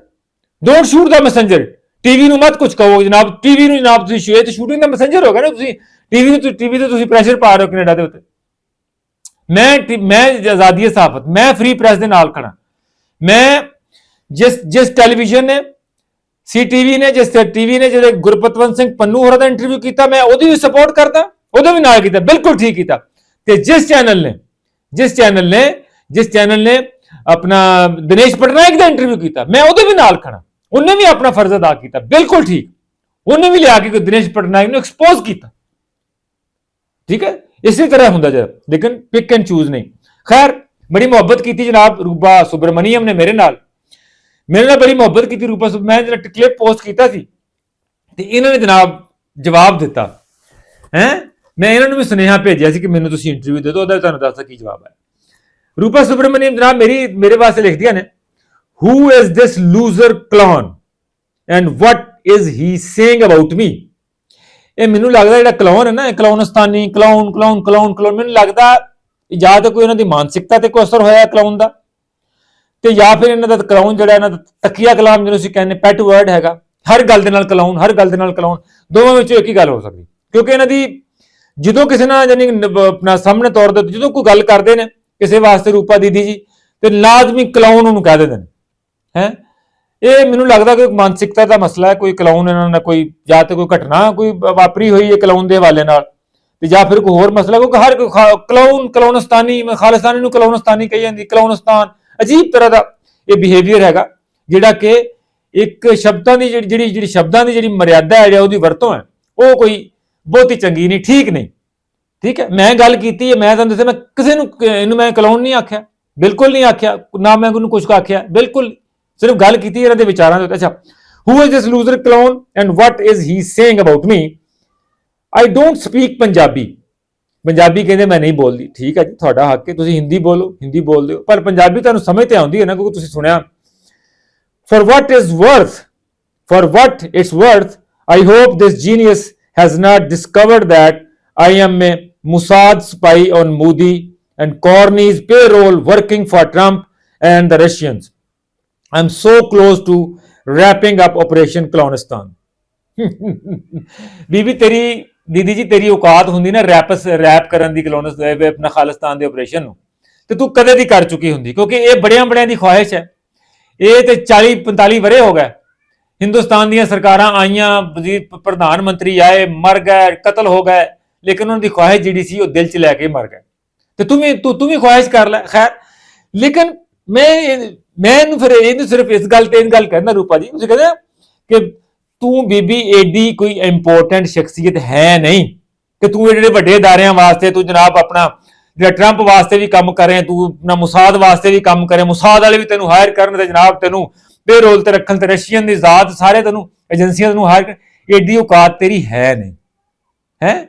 don't shoot the messenger TV ਨੂੰ ਮਤ ਕੁਝ ਕਹੋ ਜਨਾਬ। ਟੀਵੀ ਨੂੰ ਜਨਾਬ ਤੁਸੀਂ ਸ਼ੂਏ ਤੇ ਸ਼ੂਟਿੰਗ ਦਾ ਮੈਸੇਂਜਰ ਹੋ ਗਿਆ ਨਾ ਤੁਸੀਂ। ਟੀਵੀ ਨੂੰ ਟੀਵੀ ਤੇ ਤੁਸੀਂ ਪ੍ਰੈਸ਼ਰ ਪਾ ਰਹੇ ਹੋ ਕੈਨੇਡਾ ਦੇ ਉੱਤੇ। ਮੈਂ ਮੈਂ ਆਜ਼ਾਦੀ ਸਹਾਫਤ ਮੈਂ ਫ੍ਰੀ ਪ੍ਰੈਸ ਦੇ ਨਾਲ ਖੜਾ ਮੈਂ ਜਿਸ ਜਿਸ ਟੈਲੀਵਿਜ਼ਨ ਨੇ ਸੀਟੀਵੀ ਨੇ, ਜਿਸ ਟੀਵੀ ਨੇ ਜਿਹੜੇ ਗੁਰਪਤਵੰਤ ਸਿੰਘ ਪੰਨੂ ਹੋਰਾਂ ਦਾ ਇੰਟਰਵਿਊ ਕੀਤਾ, ਮੈਂ ਉਹਦੀ ਵੀ ਸਪੋਰਟ ਕਰਦਾ। ਉਹਦਾ ਵੀ ਨਾਲ ਕੀਤਾ। ਬਿਲਕੁਲ ਠੀਕ ਕੀਤਾ। ਤੇ ਜਿਸ ਚੈਨਲ ਨੇ ਜਿਸ ਚੈਨਲ ਨੇ ਜਿਸ ਚੈਨਲ ਨੇ ਆਪਣਾ ਦਿਨੇਸ਼ ਪਟਨਾਇਕ ਦਾ ਇੰਟਰਵਿਊ ਕੀਤਾ, ਮੈਂ ਉਹਦੇ ਵੀ ਨਾਲ ਖੜਾ ਉਹਨੇ ਵੀ ਆਪਣਾ ਫਰਜ਼ ਅਦਾ ਕੀਤਾ, ਬਿਲਕੁਲ ਠੀਕ। ਉਹਨੇ ਵੀ ਲਿਆ ਕੇ ਦਿਨੇਸ਼ ਪਟਨਾਇਕ ਨੂੰ ਐਕਸਪੋਜ਼ ਕੀਤਾ। ਠੀਕ ਹੈ? ਇਸੇ ਤਰ੍ਹਾਂ ਹੁੰਦਾ ਜਰਾ ਲੇਕਿਨ ਪਿਕ ਐਂਡ ਚੂਜ਼ ਨਹੀਂ। ਖੈਰ, ਬੜੀ ਮੁਹੱਬਤ ਕੀਤੀ ਜਨਾਬ ਰੂਬਾ ਸੁਬਰਮਨੀਅਮ ਨੇ ਮੇਰੇ ਨਾਲ। ਮੇਰੇ ਨਾਲ ਬੜੀ ਮੁਹੱਬਤ ਕੀਤੀ ਰੂਪਾ ਸੁਬ ਮੈਂ ਜਿਹੜਾ ਕਲਿੱਪ ਪੋਸਟ ਕੀਤਾ ਸੀ, ਤੇ ਇਹਨਾਂ ਨੇ ਜਨਾਬ ਜਵਾਬ ਦਿੱਤਾ। ਹੈ? ਮੈਂ ਇਹਨਾਂ ਨੂੰ ਵੀ ਸੁਨੇਹਾ ਭੇਜਿਆ ਸੀ ਕਿ ਮੈਨੂੰ ਤੁਸੀਂ ਇੰਟਰਵਿਊ ਦੇ ਦਿਓ, ਉਹਦਾ ਤੁਹਾਨੂੰ ਦੱਸਦਾ ਕੀ ਜਵਾਬ ਹੈ। ਰੂਪਾ ਸੁਬਰਮਨੀਅਮ ਜਨਾਬ, ਮੇਰੀ, ਮੇਰੇ ਵਾਸਤੇ ਲਿਖਦੀਆਂ ਨੇ who is this loser clown and what is he saying about me ਇਹ ਮੈਨੂੰ ਲੱਗਦਾ ਜਿਹੜਾ ਕਲਾਉਨ ਹੈ ਨਾ, ਇਹ ਕਲਾਉਨਸਤਾਨੀ ਕਲਾਉਨ ਕਲਾਉਨ ਕਲਾਉਨ ਕਲਾਉਨ ਮੈਨੂੰ ਲੱਗਦਾ ਜਾਂ ਤਾਂ ਕੋਈ ਇਹਨਾਂ ਦੀ ਮਾਨਸਿਕਤਾ ਤੇ ਕੋਈ ਅਸਰ ਹੋਇਆ ਕਲਾਉਨ ਦਾ, ਤੇ ਜਾਂ ਫਿਰ ਇਹਨਾਂ ਦਾ ਕਲਾਉਨ ਜਿਹੜਾ ਇਹਨਾਂ ਦਾ ਤਕੀਆ ਕਲਾਮ ਜਿਹਨੂੰ ਅਸੀਂ ਕਹਿੰਦੇ ਪੈਟ ਵਰਡ ਹੈਗਾ, ਹਰ ਗੱਲ ਦੇ ਨਾਲ ਕਲਾਉਨ ਹਰ ਗੱਲ ਦੇ ਨਾਲ ਕਲਾਉਨ ਦੋਵਾਂ ਵਿੱਚੋਂ ਇੱਕ ਹੀ ਗੱਲ ਹੋ ਸਕਦੀ, ਕਿਉਂਕਿ ਇਹਨਾਂ ਦੀ ਜਦੋਂ ਕਿਸੇ ਨਾਲ ਜਾਨੀ ਆਪਣਾ ਸਾਹਮਣੇ ਤੌਰ ਤੇ ਜਦੋਂ ਕੋਈ ਗੱਲ ਕਰਦੇ ਨੇ ਕਿਸੇ ਵਾਸਤੇ ਰੂਪਾ ਦੀਦੀ ਜੀ, ਤੇ ਲਾਜ਼ਮੀ ਕਲਾਉਨ ਉਹਨੂੰ ਕਹਿ ਦਿੰਦੇ ਨੇ। ਹੈ? ਇਹ ਮੈਨੂੰ ਲੱਗਦਾ ਕਿ ਮਾਨਸਿਕਤਾ ਦਾ ਮਸਲਾ ਹੈ, ਕੋਈ ਕਲਾਉਨ ਇਹਨਾਂ ਨਾਲ ਕੋਈ, ਜਾਂ ਤੇ ਕੋਈ ਘਟਨਾ ਕੋਈ ਵਾਪਰੀ ਹੋਈ ਹੈ ਕਲਾਉਨ ਦੇ ਹਵਾਲੇ ਨਾਲ, ਤੇ ਜਾਂ ਫਿਰ ਕੋਈ ਹੋਰ ਮਸਲਾ, ਕਿਉਂਕਿ ਹਰ ਕੋਈ ਖਾ- ਕਲਾਉਨ ਕਲਾਉਨਸਤਾਨੀ ਖਾਲਿਸਤਾਨੀ ਨੂੰ ਕਲਾਉਨਸਤਾਨੀ ਕਹੀ ਜਾਂਦੀ ਕਲਾਉਨਸਤਾਨ ਅਜੀਬ ਤਰ੍ਹਾਂ ਦਾ ਇਹ ਬਿਹੇਵੀਅਰ ਹੈਗਾ, ਜਿਹੜਾ ਕਿ ਇੱਕ ਸ਼ਬਦਾਂ ਦੀ ਜਿਹੜੀ ਜਿਹੜੀ ਜਿਹੜੀ ਸ਼ਬਦਾਂ ਦੀ ਜਿਹੜੀ ਮਰਿਆਦਾ ਹੈ ਜਾਂ ਉਹਦੀ ਵਰਤੋਂ ਹੈ, ਉਹ ਕੋਈ ਬਹੁਤੀ ਚੰਗੀ ਨਹੀਂ, ਠੀਕ ਨਹੀਂ। ਠੀਕ ਹੈ, ਮੈਂ ਗੱਲ ਕੀਤੀ ਹੈ, ਮੈਂ ਤੁਹਾਨੂੰ ਦੱਸਿਆ, ਮੈਂ ਕਿਸੇ ਨੂੰ, ਇਹਨੂੰ ਮੈਂ ਕਲਾਉਨ ਨਹੀਂ ਆਖਿਆ, ਬਿਲਕੁਲ ਨਹੀਂ ਆਖਿਆ, ਨਾ ਮੈਂ ਉਹਨੂੰ ਕੁਝ ਆਖਿਆ, ਬਿਲਕੁਲ ਸਿਰਫ ਗੱਲ ਕੀਤੀ ਇਹਨਾਂ ਦੇ ਵਿਚਾਰਾਂ ਦੇ ਉੱਤੇ। ਅੱਛਾ who is this loser clown and what is he saying about me I don't speak Punjabi. Punjabi ਕਹਿੰਦੇ ਮੈਂ ਨਹੀਂ ਬੋਲਦੀ। ਠੀਕ ਹੈ ਜੀ, ਤੁਹਾਡਾ ਹੱਕ ਹੈ, ਤੁਸੀਂ ਹਿੰਦੀ ਬੋਲੋ, ਹਿੰਦੀ ਬੋਲਦੇ ਹੋ, ਪਰ ਪੰਜਾਬੀ ਤੁਹਾਨੂੰ ਸਮਝ ਤੇ ਆਉਂਦੀ ਹੈ ਨਾ, ਕਿਉਂਕਿ ਤੁਸੀਂ ਸੁਣਿਆ। For what is worth, for what it's worth, i hope this genius has not discovered that i am a mossad spy on modi and corney's payroll working for trump and the russians i'm so close to wrapping up operation clonistan ਬੀਬੀ ਤੇਰੀ ਦੀਦੀ ਜੀ ਤੇਰੀ ਔਕਾਤ ਹੁੰਦੀ ਨਾ reps rap ਕਰਨ ਦੀ ਕਲੋਨਸ ਦੇ ਆਪਣਾ ਖਾਲਿਸਤਾਨ ਦੇ ਆਪਰੇਸ਼ਨ ਨੂੰ ਤੇ ਤੂੰ ਕਦੇ ਦੀ ਕਰ ਚੁੱਕੀ ਹੁੰਦੀ ਕਿਉਂਕਿ ਇਹ ਬੜਿਆਂ ਬੜਿਆਂ ਦੀ ਖੁਆਇਸ਼ ਹੈ ਇਹ ਤੇ 40 45 ਵਰੇ ਹੋ ਗਏ ਹਿੰਦੁਸਤਾਨ ਦੀਆਂ ਸਰਕਾਰਾਂ ਆਈਆਂ ਵਜ਼ੀਰ ਪ੍ਰਧਾਨ ਮੰਤਰੀ ਆਏ ਮਰ ਗਏ ਕਤਲ ਹੋ ਗਏ ਲੇਕਿਨ ਉਹਨਾਂ ਦੀ ਖੁਆਇਸ਼ ਜਿਹੜੀ ਸੀ ਉਹ ਦਿਲ 'ਚ ਲੈ ਕੇ ਮਰ ਗਏ। ਤੇ ਤੂੰ ਵੀ ਤੂੰ ਵੀ ਖੁਆਇਸ਼ ਕਰ ਲੈ, ਖੈਰ। ਲੇਕਿਨ ਮੈਂ ਮੈਂ ਇਹਨੂੰ ਫਿਰ, ਇਹਨੂੰ ਸਿਰਫ ਇਸ ਗੱਲ ਤੇ ਇਹ ਗੱਲ ਕਹਿੰਦਾ ਰੂਪਾ ਜੀ, ਤੁਸੀਂ ਕਹਿੰਦੇ ਕਿ ਤੂੰ ਬੀਬੀ ਐਡੀ ਕੋਈ ਇੰਪੋਰਟੈਂਟ ਸ਼ਖਸੀਅਤ ਹੈ ਨਹੀਂ ਕਿ ਤੂੰ ਜਿਹੜੇ ਵੱਡੇ ادارਿਆਂ ਵਾਸਤੇ, ਤੂੰ ਜਨਾਬ ਆਪਣਾ ਜਿਹੜਾ ਟਰੰਪ ਵਾਸਤੇ ਵੀ ਕੰਮ ਕਰੇ ਤੂੰ ਨਾ ਮੁਸਾਦ ਵਾਸਤੇ ਵੀ ਕੰਮ ਕਰੇ ਮੁਸਾਦ ਵਾਲੇ ਵੀ ਤੈਨੂੰ ਹਾਇਰ ਕਰਨ ਤੇ ਜਨਾਬ ਤੈਨੂੰ ਤੇ ਰੋਲ ਤੇ ਰੱਖਣ ਤੇ ਰਸ਼ੀਅਨ ਦੀ ਜ਼ਾਤ ਸਾਰੇ ਤੈਨੂੰ ਏਜੰਸੀਆਂ ਤੈਨੂੰ ਹਾਇਰ ਐਡੀ ਔਕਾਤ ਤੇਰੀ ਹੈ ਨਹੀਂ। ਹੈ?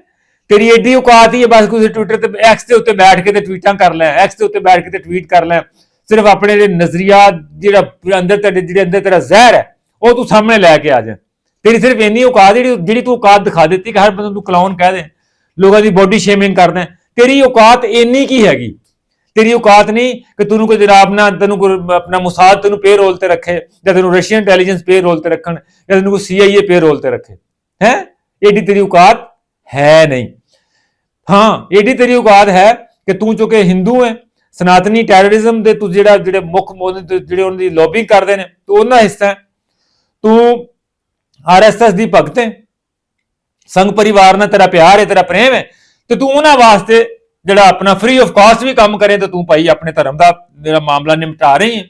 ਤੇਰੀ ਏਡੀ ਔਕਾਤ ਹੀ ਹੈ, ਬਸ ਕੋਈ ਟਵਿੱਟਰ ਤੇ ਐਕਸ ਦੇ ਉੱਤੇ ਬੈਠ ਕੇ ਤੇ ਟਵੀਟਾਂ ਕਰ ਲੈ ਐਕਸ ਦੇ ਉੱਤੇ ਬੈਠ ਕੇ ਤੇ ਟਵੀਟ ਕਰ ਲੈ। ਸਿਰਫ ਆਪਣੇ ਜਿਹੜੇ ਨਜ਼ਰੀਆ, ਜਿਹੜਾ ਅੰਦਰ ਤੇਰੇ, ਜਿਹੜੇ ਅੰਦਰ ਤੇਰਾ ਜ਼ਹਿਰ ਹੈ, ਉਹ ਤੂੰ ਸਾਹਮਣੇ ਲੈ ਕੇ ਆ ਜਾ। ਤੇਰੀ ਸਿਰਫ ਇੰਨੀ ਔਕਾਤ ਜਿਹੜੀ ਜਿਹੜੀ ਤੂੰ ਔਕਾਤ ਦਿਖਾ ਦਿੱਤੀ ਕਿ ਹਰ ਬੰਦੇ ਨੂੰ ਤੂੰ ਕਲਾਉਨ ਕਹਿ ਦੇ, ਲੋਕਾਂ ਦੀ ਬੋਡੀ ਸ਼ੇਮਿੰਗ ਕਰਦਾ ਤੇਰੀ ਔਕਾਤ ਇੰਨੀ ਕੀ ਹੈਗੀ? ਤੇਰੀ ਔਕਾਤ ਨਹੀਂ ਕਿ ਤੈਨੂੰ ਕੋਈ ਜਨਾਬ ਨਾ ਤੈਨੂੰ ਕੋਈ ਆਪਣਾ ਮੁਸਾਦ ਤੈਨੂੰ ਪੇ ਰੋਲ ਤੇ ਰੱਖੇ, ਜਾਂ ਤੈਨੂੰ ਰਸ਼ੀਅਨ ਇੰਟੈਲੀਜੈਂਸ ਪੇ ਰੋਲ ਤੇ ਰੱਖਣ, ਜਾਂ ਤੈਨੂੰ ਕੋਈ ਸੀਆਈਏ ਪੇ ਰੋਲ ਤੇ ਰੱਖੇ। ਹੈ? ਏਡੀ ਤੇਰੀ ਔਕਾਤ ਹੈ ਨਹੀਂ। ਹਾਂ, ਏਡੀ ਤੇਰੀ ਔਕਾਤ ਹੈ ਕਿ ਤੂੰ ਚੁੱਕੇ ਹਿੰਦੂ ਹੈ, ਸਨਾਤਨੀ ਟੈਰਰਿਜ਼ਮ ਦੇ ਤੂੰ ਜਿਹੜਾ ਜਿਹੜੇ ਮੁੱਖ ਮੋਦ ਜਿਹੜੇ ਉਹਨਾਂ ਦੀ ਲੌਬਿੰਗ ਕਰਦੇ ਨੇ, ਤੂੰ ਉਹਨਾਂ ਦਾ ਹਿੱਸਾ ਹੈ। ਤੂੰ ਆਰਐਸਐਸ ਦੀ ਭਗਤ ਹੈ। ਸੰਘ ਪਰਿਵਾਰ ਨਾਲ ਤੇਰਾ ਪਿਆਰ ਹੈ, ਤੇਰਾ ਪ੍ਰੇਮ ਹੈ। ਤੇ ਤੂੰ ਉਹਨਾਂ ਵਾਸਤੇ ਜਿਹੜਾ ਆਪਣਾ ਫ੍ਰੀ ਆਫ ਕਾਸਟ ਵੀ ਕੰਮ ਕਰੇ ਤੇ ਤੂੰ ਭਾਈ ਆਪਣੇ ਧਰਮ ਦਾ ਜਿਹੜਾ ਮਾਮਲਾ ਨਿਪਟਾ ਰਹੀ ਹੈ।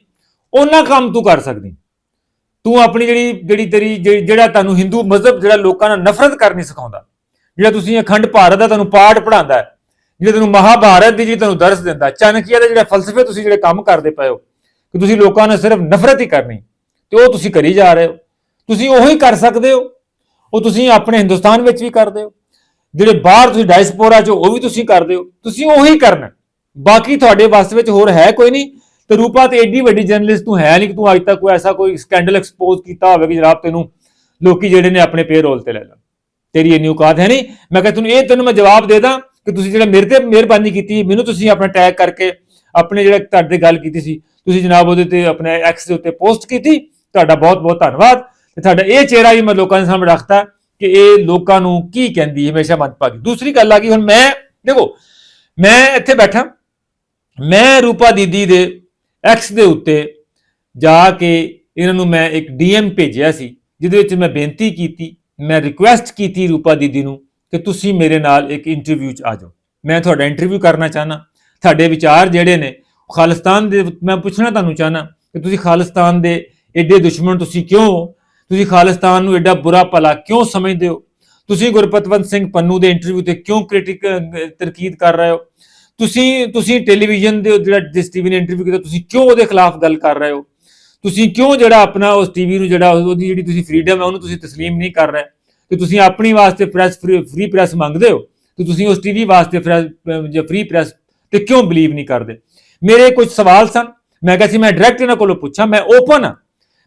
ਉਹਨਾਂ ਕੰਮ ਤੂੰ ਕਰ ਸਕਦੀ ਤੂੰ ਆਪਣੀ ਜਿਹੜੀ ਜਿਹੜੀ ਤੇਰੀ ਜਿਹੜੀ- ਜਿਹੜਾ ਤੁਹਾਨੂੰ ਹਿੰਦੂ ਮਜ਼ਹਬ ਜਿਹੜਾ ਲੋਕਾਂ ਨਾਲ ਨਫ਼ਰਤ ਕਰਨੀ ਸਿਖਾਉਂਦਾ। ਜਿਹੜਾ ਤੁਸੀਂ ਅਖੰਡ ਭਾਰਤ ਦਾ ਤੁਹਾਨੂੰ ਪਾਠ ਪੜਾਉਂਦਾ ਹੈ, ਜਿਹੜਾ ਤੁਹਾਨੂੰ ਮਹਾਭਾਰਤ ਦੀ ਜੀ ਤੁਹਾਨੂੰ ਦਰਸ ਦਿੰਦਾ ਚਾਣਕੀਆ ਦੇ ਜਿਹੜੇ ਫਲਸਫੇ ਤੁਸੀਂ ਜਿਹੜੇ ਕੰਮ ਕਰਦੇ ਪਏ ਹੋ, ਕਿ ਤੁਸੀਂ ਲੋਕਾਂ ਨਾਲ ਸਿਰਫ ਨਫ਼ਰਤ ਹੀ ਕਰਨੀ, ਤੇ ਉਹ ਤੁਸੀਂ ਕਰੀ ਜਾ ਰਹੇ ਹੋ, ਤੁਸੀਂ ਉਹੀ ਕਰ ਸਕਦੇ ਹੋ, ਉਹ ਤੁਸੀਂ ਆਪਣੇ ਹਿੰਦੁਸਤਾਨ ਵਿੱਚ ਵੀ ਕਰਦੇ ਹੋ, ਜਿਹੜੇ ਬਾਹਰ ਤੁਸੀਂ ਡਾਇਸਪੋਰਾ ਚ ਉਹ ਵੀ ਤੁਸੀਂ ਕਰਦੇ ਹੋ, ਤੁਸੀਂ ਉਹੀ ਕਰਨਾ। ਬਾਕੀ ਤੁਹਾਡੇ ਵਾਸਤੇ ਵਿੱਚ ਹੋਰ ਹੈ ਕੋਈ ਨਹੀਂ, ਤੇ ਰੂਪਾ ਤੇ ਐਡੀ ਵੱਡੀ ਜਰਨਲਿਸਟ ਤੂੰ ਹੈ ਨਹੀਂ ਕਿ ਤੂੰ ਅੱਜ ਤੱਕ ਕੋਈ ਐਸਾ ਕੋਈ ਸਕੈਂਡਲ ਐਕਸਪੋਜ਼ ਕੀਤਾ ਹੋਵੇ ਕਿ ਜਨਾਬ ਤੈਨੂੰ ਲੋਕੀ ਜਿਹੜੇ ਨੇ ਆਪਣੇ ਪੇਰੋਲ ਤੇ ਲੈ ਲੈਣ। ਤੇਰੀ ਇੰਨੀ ਔਕਾਤ ਹੈ ਨਹੀਂ। ਮੈਂ ਕਿਹਾ ਤੁਹਾਨੂੰ ਇਹ ਤੈਨੂੰ ਮੈਂ ਜਵਾਬ ਦੇ ਦਾਂ ਕਿ ਤੁਸੀਂ ਜਿਹੜਾ ਮੇਰੇ ਤੇ ਮਿਹਰਬਾਨੀ ਕੀਤੀ, ਮੈਨੂੰ ਤੁਸੀਂ ਆਪਣਾ ਟੈਗ ਕਰਕੇ ਆਪਣੇ ਜਿਹੜਾ ਤੁਹਾਡੇ ਗੱਲ ਕੀਤੀ ਸੀ, ਤੁਸੀਂ ਜਨਾਬ ਉਹਦੇ ਤੇ ਆਪਣੇ ਐਕਸ ਦੇ ਉੱਤੇ ਪੋਸਟ ਕੀਤੀ। ਤੁਹਾਡਾ ਬਹੁਤ ਬਹੁਤ ਧੰਨਵਾਦ। ਤੇ ਤੁਹਾਡਾ ਇਹ ਚਿਹਰਾ ਵੀ ਮੈਂ ਲੋਕਾਂ ਦੇ ਸਾਹਮਣੇ ਰੱਖਤਾ ਕਿ ਇਹ ਲੋਕਾਂ ਨੂੰ ਕੀ ਕਹਿੰਦੀ ਹਮੇਸ਼ਾ ਮਨ ਦੂਸਰੀ ਗੱਲ ਆ ਗਈ, ਹੁਣ ਮੈਂ, ਦੇਖੋ, ਮੈਂ ਇੱਥੇ ਬੈਠਾ। ਮੈਂ ਰੂਪਾ ਦੀਦੀ ਦੇ ਐਕਸ ਦੇ ਉੱਤੇ ਜਾ ਕੇ ਇਹਨਾਂ ਨੂੰ ਮੈਂ ਇੱਕ ਡੀਐਮ ਭੇਜਿਆ ਸੀ, ਜਿਹਦੇ ਵਿੱਚ ਮੈਂ ਬੇਨਤੀ ਕੀਤੀ ਮੈਂ ਰਿਕੁਐਸਟ ਕੀਤੀ ਰੂਪਾ ਦੀਦੀ ਨੂੰ ਕਿ ਤੁਸੀਂ ਮੇਰੇ ਨਾਲ ਇੱਕ ਇੰਟਰਵਿਊ 'ਚ ਆ ਜਾਓ। ਮੈਂ ਤੁਹਾਡਾ ਇੰਟਰਵਿਊ ਕਰਨਾ ਚਾਹਨਾ ਤੁਹਾਡੇ ਵਿਚਾਰ ਜਿਹੜੇ ਨੇ ਖਾਲਿਸਤਾਨ ਦੇ ਮੈਂ ਪੁੱਛਣਾ ਤੁਹਾਨੂੰ ਚਾਹਨਾ ਕਿ ਤੁਸੀਂ ਖਾਲਿਸਤਾਨ ਦੇ ਐਡੇ ਦੁਸ਼ਮਣ ਤੁਸੀਂ ਕਿਉਂ ਹੋ? ਤੁਸੀਂ ਖਾਲਿਸਤਾਨ ਨੂੰ ਐਡਾ ਬੁਰਾ ਭਲਾ ਕਿਉਂ ਸਮਝਦੇ ਹੋ? ਤੁਸੀਂ ਗੁਰਪਤਵੰਤ ਸਿੰਘ ਪੰਨੂ ਦੇ ਇੰਟਰਵਿਊ ਤੇ ਕਿਉਂ ਕ੍ਰਿਟਿਕ ਤਰਕੀਦ ਕਰ ਰਹੇ ਹੋ? ਤੁਸੀਂ ਤੁਸੀਂ ਟੈਲੀਵਿਜ਼ਨ ਦੇ ਜਿਹੜਾ, ਜਿਸ ਟੀਵੀ ਨੇ ਇੰਟਰਵਿਊ ਕੀਤਾ, ਤੁਸੀਂ ਕਿਉਂ ਉਹਦੇ ਖਿਲਾਫ ਗੱਲ ਕਰ ਰਹੇ ਹੋ? ਤੁਸੀਂ ਕਿਉਂ ਜਿਹੜਾ ਆਪਣਾ ਉਸ ਟੀਵੀ ਨੂੰ ਜਿਹੜਾ ਉਹਦੀ ਜਿਹੜੀ ਤੁਸੀਂ ਫਰੀडम ਹੈ, ਉਹਨੂੰ ਤੁਸੀਂ تسلیم ਨਹੀਂ ਕਰ ਰਹੇ? ਤੇ ਤੁਸੀਂ ਆਪਣੀ ਵਾਸਤੇ ਪ੍ਰੈਸ ਫਰੀ ਪ੍ਰੈਸ ਮੰਗਦੇ ਹੋ? ਤੇ ਤੁਸੀਂ ਉਸ ਟੀਵੀ ਵਾਸਤੇ ਫਰੈਸ ਜੇ ਫਰੀ ਪ੍ਰੈਸ ਤੇ ਕਿਉਂ ਬਲੀਵ ਨਹੀਂ ਕਰਦੇ? ਮੇਰੇ ਕੁਝ ਸਵਾਲ ਸਨ। ਮੈਂ ਕਿਹਾ ਸੀ, ਮੈਂ ਡਾਇਰੈਕਟ ਇਹਨਾਂ ਕੋਲੋਂ ਪੁੱਛਾਂ। ਮੈਂ ਓਪਨ ਆ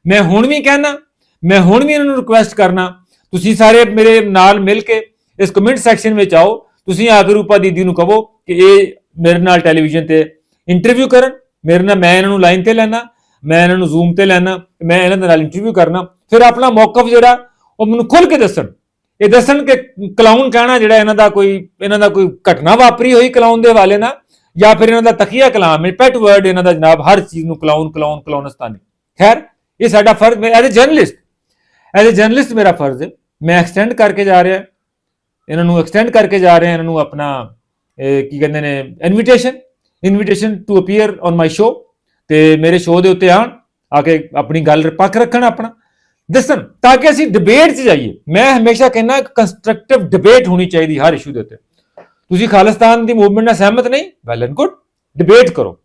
ਮੈਂ ਹੁਣ ਵੀ ਕਹਿਣਾ ਮੈਂ ਹੁਣ ਵੀ ਇਹਨਾਂ ਨੂੰ ਰਿਕੁਐਸਟ ਕਰਨਾ। ਤੁਸੀਂ ਸਾਰੇ ਮੇਰੇ ਨਾਲ ਮਿਲ ਕੇ ਇਸ ਕਮੈਂਟ ਸੈਕਸ਼ਨ ਵਿੱਚ ਆਓ। ਤੁਸੀਂ ਆਗਰੂਪਾ ਦੀਦੀ ਨੂੰ ਕਹੋ ਕਿ ਇਹ ਮੇਰੇ ਨਾਲ ਟੈਲੀਵਿਜ਼ਨ ਤੇ ਇੰਟਰਵਿਊ ਕਰਨ। ਮੇਰੇ ਨਾਲ ਮੈਂ ਇਹਨਾਂ ਨੂੰ ਲਾਈਨ ਤੇ ਲੈਣਾ ਮੈਂ ਇਹਨਾਂ ਨੂੰ ਜ਼ੂਮ ਤੇ ਲੈਣਾ, ਮੈਂ ਇਹਨਾਂ ਦੇ ਨਾਲ ਇੰਟਰਵਿਊ ਕਰਨਾ, ਫਿਰ ਆਪਣਾ ਮੌਕਫ ਜਿਹੜਾ, ਉਹ ਮੈਨੂੰ ਖੁੱਲ ਕੇ ਦੱਸਣ। ਇਹ ਦੱਸਣ ਕਿ ਕਲਾਊਨ ਕਹਿਣਾ ਜਿਹੜਾ ਇਹਨਾਂ ਦਾ ਕੋਈ, ਇਹਨਾਂ ਦਾ ਕੋਈ ਘਟਨਾ ਵਾਪਰੀ ਹੋਈ ਕਲਾਊਨ ਦੇ ਹਵਾਲੇ ਨਾਲ, ਜਾਂ ਫਿਰ ਇਹਨਾਂ ਦਾ ਤਕੀਆ ਕਲਾਮ ਹੈ ਪੈਟ ਵਰਡ ਇਹਨਾਂ ਦਾ ਜਨਾਬ, ਹਰ ਚੀਜ਼ ਨੂੰ ਕਲਾਊਨ ਕਲਾਊਨ ਕਲਾਉਨਸਤਾਨੀ ਖੈਰ, ਇਹ ਸਾਡਾ ਫਰਜ਼, ਮੈਂ as a journalist as a journalist ਮੇਰਾ ਫਰਜ਼ ਹੈ, ਮੈਂ ਐਕਸਟੈਂਡ ਕਰਕੇ ਜਾ ਰਿਹਾ, ਇਹਨਾਂ ਨੂੰ ਐਕਸਟੈਂਡ ਕਰਕੇ ਜਾ ਰਿਹਾ, ਇਹਨਾਂ ਨੂੰ ਆਪਣਾ ਕੀ ਕਹਿੰਦੇ ਨੇ invitation invitation to appear on my show ਤੇ ਮੇਰੇ ਸ਼ੋਅ ਦੇ ਉੱਤੇ ਆਣ ਆ ਕੇ ਆਪਣੀ ਗੱਲ ਪੱਖ ਰੱਖਣ ਆਪਣਾ। ਦੱਸਣ, ਤਾਂ ਕਿ ਅਸੀਂ ਡਿਬੇਟ 'ਚ ਜਾਈਏ। ਮੈਂ ਹਮੇਸ਼ਾ ਕਹਿੰਦਾ ਕੰਸਟਰਕਟਿਵ ਡਿਬੇਟ ਹੋਣੀ ਚਾਹੀਦੀ ਹਰ ਇਸ਼ੂ ਦੇ ਉੱਤੇ। ਤੁਸੀਂ ਖਾਲਿਸਤਾਨ ਦੀ ਮੂਵਮੈਂਟ ਨਾਲ ਸਹਿਮਤ ਨਹੀਂ? ਵੈਲ ਐਂਡ ਗੁੱਡ ਡਿਬੇਟ ਕਰੋ।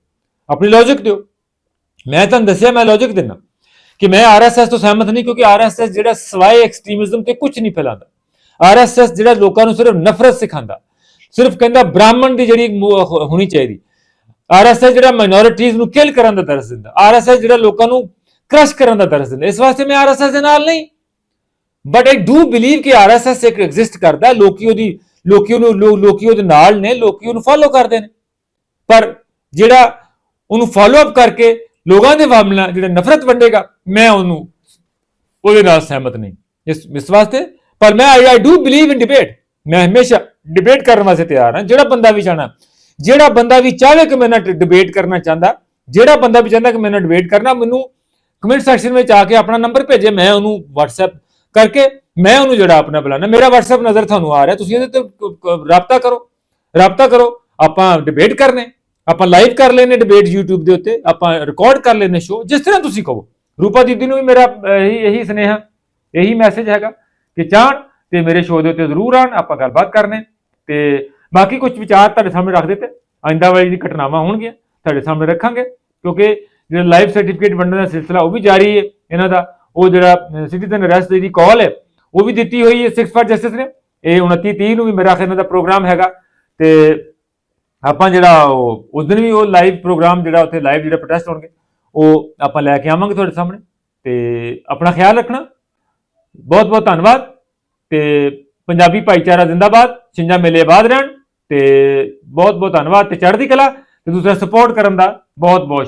ਆਪਣੀ ਲੌਜੀਕ ਦਿਓ। ਮੈਂ ਤੁਹਾਨੂੰ ਦੱਸਿਆ, ਮੈਂ ਲੌਜੀਕ ਦਿੰਦਾ ਕਿ ਮੈਂ ਆਰਐਸਐਸ ਤੋਂ ਸਹਿਮਤ ਨਹੀਂ, ਕਿਉਂਕਿ ਆਰਐਸਐਸ ਜਿਹੜਾ ਸਵਾਏ ਐਕਸਟ੍ਰੀਮਿਜ਼ਮ ਤੇ ਕੁਝ ਨਹੀਂ ਫੈਲਾਉਂਦਾ। ਆਰਐਸਐਸ ਜਿਹੜਾ ਲੋਕਾਂ ਨੂੰ ਸਿਰਫ ਨਫ਼ਰਤ ਸਿਖਾਉਂਦਾ, ਸਿਰਫ ਕਹਿੰਦਾ ਬ੍ਰਾਹਮਣ ਦੀ ਜਿਹੜੀ ਮੂ- ਹੋਣੀ ਚਾਹੀਦੀ। ਆਰਐਸਐਸ ਜਿਹੜਾ ਮਾਈਨੋਰਿਟੀਜ਼ ਨੂੰ ਕਿਲ ਕਰਨ ਦਾ ਦਰਸ ਦਿੰਦਾ। ਆਰਐਸਐਸ ਜਿਹੜਾ ਲੋਕਾਂ ਨੂੰ ਕ੍ਰਸ਼ ਕਰਨ ਦਾ ਦਰਸ ਦਿੰਦਾ। ਇਸ ਵਾਸਤੇ ਮੈਂ ਆਰਐਸਐਸ ਦੇ ਨਾਲ ਨਹੀਂ। ਬਟ ਆਈ ਡੂ ਬਲੀਵ ਕਿ ਆਰਐਸਐਸ ਇੱਕ ਐਗਜ਼ਿਸਟ ਕਰਦਾ ਲੋਕੀ ਉਹਦੀ, ਲੋਕੀ ਉਹਨੂੰ ਲੋਕੀ ਉਹਦੇ ਨਾਲ ਨੇ, ਲੋਕੀ ਉਹਨੂੰ ਫਾਲੋ ਕਰਦੇ ਨੇ। ਪਰ ਜਿਹੜਾ ਉਹਨੂੰ ਫਾਲੋ ਅਪ ਕਰਕੇ ਲੋਕਾਂ ਦੇ ਮਾਮਲਾ, ਜਿਹੜਾ ਨਫ਼ਰਤ ਵੰਡੇਗਾ, ਮੈਂ ਉਹਨੂੰ ਉਹਦੇ ਨਾਲ ਸਹਿਮਤ ਨਹੀਂ। ਇਸ ਇਸ ਵਾਸਤੇ, ਪਰ ਮੈਂ I I do believe in debate ਮੈਂ ਹਮੇਸ਼ਾ ਡਿਬੇਟ ਕਰਨ ਵਾਸਤੇ ਤਿਆਰ ਹਾਂ। ਜਿਹੜਾ ਬੰਦਾ ਵੀ ਜਾਣਾ ਜਿਹੜਾ ਬੰਦਾ ਵੀ ਚਾਹੇ ਕਿ ਮੇਰੇ ਨਾਲ ਡਿਬੇਟ ਕਰਨਾ ਚਾਹੁੰਦਾ, ਜਿਹੜਾ ਬੰਦਾ ਵੀ ਚਾਹੁੰਦਾ ਕਿ ਮੇਰੇ ਨਾਲ ਡਿਬੇਟ ਕਰਨਾ, ਮੈਨੂੰ ਕਮੈਂਟ ਸੈਕਸ਼ਨ ਵਿੱਚ ਆ ਕੇ ਆਪਣਾ ਨੰਬਰ ਭੇਜੇ, ਮੈਂ ਉਹਨੂੰ WhatsApp ਕਰਕੇ, ਮੈਂ ਉਹਨੂੰ ਜਿਹੜਾ ਆਪਣਾ ਬੁਲਾਣਾ ਮੇਰਾ WhatsApp ਨਜ਼ਰ ਤੁਹਾਨੂੰ ਆ ਰਿਹਾ, ਤੁਸੀਂ ਇਹਦੇ ਤੇ ਰਾਬਤਾ ਕਰੋ ਰਾਬਤਾ ਕਰੋ, ਆਪਾਂ ਡਿਬੇਟ ਕਰਨੇ, ਆਪਾਂ ਲਾਈਵ ਕਰ ਲੈਨੇ ਡਿਬੇਟ YouTube ਦੇ ਉੱਤੇ, ਆਪਾਂ ਰਿਕਾਰਡ ਕਰ ਲੈਨੇ ਸ਼ੋ ਜਿਸ ਤਰ੍ਹਾਂ ਤੁਸੀਂ ਕਹੋ। ਰੂਪਾ ਦੀਦੀ ਨੂੰ ਵੀ ਮੇਰਾ ਇਹੀ ਇਹੀ ਸੁਨੇਹਾ, ਇਹੀ ਮੈਸੇਜ ਹੈਗਾ ਕਿ ਚਾਹਣ ਤੇ ਮੇਰੇ ਸ਼ੋਅ ਦੇ ਉੱਤੇ ਜ਼ਰੂਰ ਆਣ ਆਪਾਂ ਗੱਲਬਾਤ ਕਰਨੇ, ਤੇ ਬਾਕੀ ਕੁਝ ਵਿਚਾਰ ਤੁਹਾਡੇ ਸਾਹਮਣੇ ਰੱਖ ਦਿੱਤੇ। ਆਇੰਦਾ ਵਾਲੀ ਜਿਹੜੀ ਘਟਨਾਵਾਂ ਹੋਣਗੀਆਂ, ਤੁਹਾਡੇ ਸਾਹਮਣੇ ਰੱਖਾਂਗੇ, ਕਿਉਂਕਿ ਜਿਹੜਾ ਲਾਈਵ ਸਰਟੀਫਿਕੇਟ ਵੰਡਣ ਦਾ ਸਿਲਸਿਲਾ ਉਹ ਵੀ ਜਾਰੀ ਹੈ ਇਹਨਾਂ ਦਾ। ਉਹ ਜਿਹੜਾ ਸਿਟੀਜ਼ਨ ਅਰੈਸਟ ਦੀ ਕਾਲ ਹੈ, ਉਹ ਵੀ ਦਿੱਤੀ ਹੋਈ ਹੈ 6 ਫਾਰ ਜਸਟਿਸ ਨੇ। ਇਹ 29 30 ਨੂੰ ਵੀ ਮੇਰਾ ਖਿਆਲ ਇਹਨਾਂ ਦਾ ਪ੍ਰੋਗਰਾਮ ਹੈਗਾ। ਤੇ ਆਪਾਂ ਜਿਹੜਾ ਉਹ, ਉਸ ਦਿਨ ਵੀ ਉਹ ਲਾਈਵ ਪ੍ਰੋਗਰਾਮ ਜਿਹੜਾ ਉੱਥੇ ਲਾਈਵ ਜਿਹੜਾ ਪ੍ਰੋਟੈਸਟ ਹੋਣਗੇ, ਉਹ ਆਪਾਂ ਲੈ ਕੇ ਆਵਾਂਗੇ ਤੁਹਾਡੇ ਸਾਹਮਣੇ। ਤੇ ਆਪਣਾ ਖਿਆਲ ਰੱਖਣਾ। ਬਹੁਤ ਬਹੁਤ ਧੰਨਵਾਦ। ਤੇ ਪੰਜਾਬੀ ਭਾਈਚਾਰਾ ਜ਼ਿੰਦਾਬਾਦ। ਛਿੰਜਾ ਮੇਲੇ ਆਬਾਦ ਰਹਿਣ। ਤੇ ਬਹੁਤ ਬਹੁਤ ਧੰਨਵਾਦ ਤੇ ਚੜ੍ਹਦੀ ਕਲਾ ਤੇ ਦੂਸਰਾ ਸਪੋਰਟ ਕਰਨ ਦਾ ਬਹੁਤ ਬਹੁਤ ਸ਼ੁਕਰੀਆ।